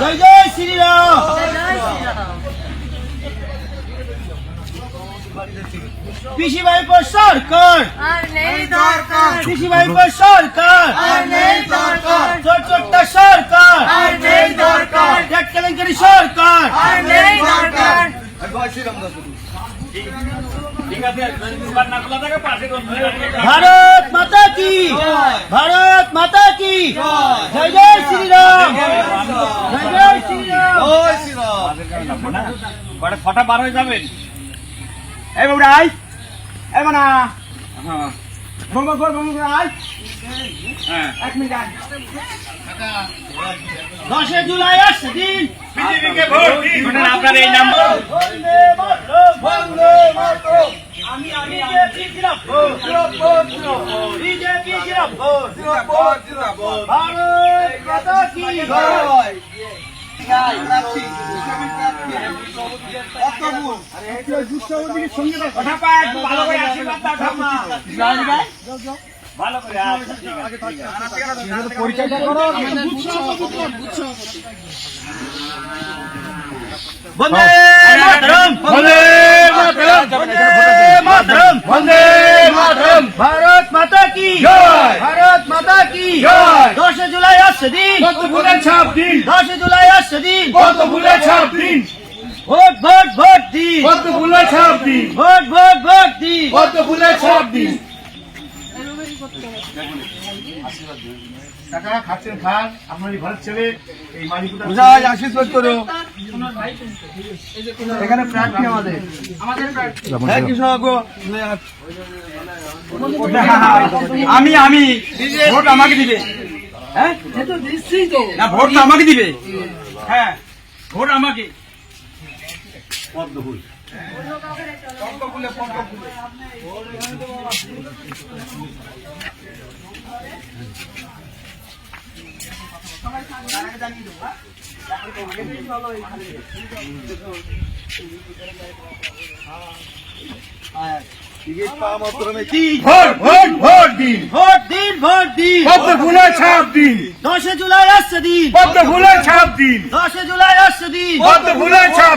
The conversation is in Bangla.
জয় জয় শ্রীরাম। পিসি সরকার। পিসি ভাইপো সরকার। চোর চোরটা সরকার। ট্যাক্স কেলেঙ্কারি সরকার। ভারত মাতা কি? ভারত মাতা কি জয় জয় শ্রীরাম জয় জয় শ্রীরাম কটা ছটা বার হয়ে যাবেন এই বাবু আই এই মানা হ্যাঁ। বঙ্গ বল বঙ্গ আই হ্যাঁ। এক মিনিট আই দশে জুলাই আসছে দিন। বিজেপিকে ভোট দিন। শোনেন আপনার এই নাম্বার বন্দে মাতরম, বন্দে মাতরম। আমি আমি। ভারত পরিচয়টা করো বন্দে মাতরম। বন্দে মাতরম বন্দে মাতরম বন্দে মাতরম ভারত মাতা কি? জয়। ভারত মাতা কি? জয়। দশে জুলাই আসছে দিন কত ভুলে ছাপ দিন। দশে জুলাই আসছে দিন। কত ভুলে ছাপ দিন। ভোট ভোট ভোট দিন। কত ভুলে ছাপ দিন। ভোট ভোট ভোট দিন। ভুলে ছাপ দিন। টাকা খাচ্ছেন খান আপনার ঘরের ছেলে এই মালিকুটা বুঝাই আশীর্বাদ করো। এখানে প্রার্থী আমাদের। হ্যাঁ কৃষ্ণ আমি আমি। ভোট আমাকে দিবে। হ্যাঁ? ভোট তো আমাকে দিবে। হ্যাঁ ভোট আমাকে। ভোট ভোট ভোট দিন। ভোট দিন ভোট দিন। ছাপ দিন। দশে জুলাই আসছে দিন। কত ভুলে ছাপ দিন। দশে জুলাই আসছে দিন। ছাপ